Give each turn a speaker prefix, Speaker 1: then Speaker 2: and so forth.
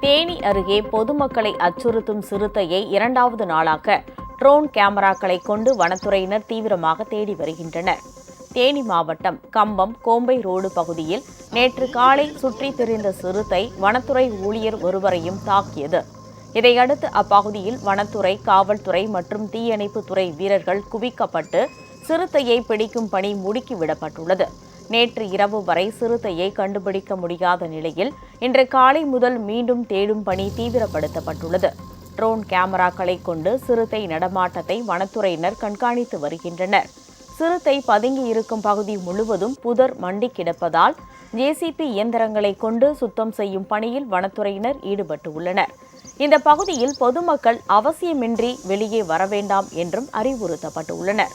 Speaker 1: தேனி அருகே பொதுமக்களை அச்சுறுத்தும் சிறுத்தையை இரண்டாவது நாளாக ட்ரோன் கேமராக்களை கொண்டு வனத்துறையினர் தீவிரமாக தேடி வருகின்றனர். தேனி மாவட்டம் கம்பம் கோம்பை ரோடு பகுதியில் நேற்று காலை சுற்றித் திரிந்த சிறுத்தை வனத்துறை ஊழியர் ஒருவரையும் தாக்கியது. இதையடுத்து அப்பகுதியில் வனத்துறை காவல்துறை மற்றும் தீயணைப்பு துறை வீரர்கள் குவிக்கப்பட்டு சிறுத்தையை பிடிக்கும் பணி முடுக்கிவிடப்பட்டுள்ளது. நேற்று இரவு வரை சிறுத்தையை கண்டுபிடிக்க முடியாத நிலையில் இன்று காலை முதல் மீண்டும் தேடும் பணி தீவிரப்படுத்தப்பட்டுள்ளது. ட்ரோன் கேமராக்களை கொண்டு சிறுத்தை நடமாட்டத்தை வனத்துறையினர் கண்காணித்து வருகின்றனர். சிறுத்தை பதுங்கி இருக்கும் பகுதி முழுவதும் புதர் மண்டி கிடப்பதால் ஜேசிபி இயந்திரங்களை கொண்டு சுத்தம் செய்யும் பணியில் வனத்துறையினர் ஈடுபட்டு உள்ளனர். இந்த பகுதியில் பொதுமக்கள் அவசியமின்றி வெளியே வர வேண்டாம் என்றும் அறிவுறுத்தப்பட்டுள்ளனர்.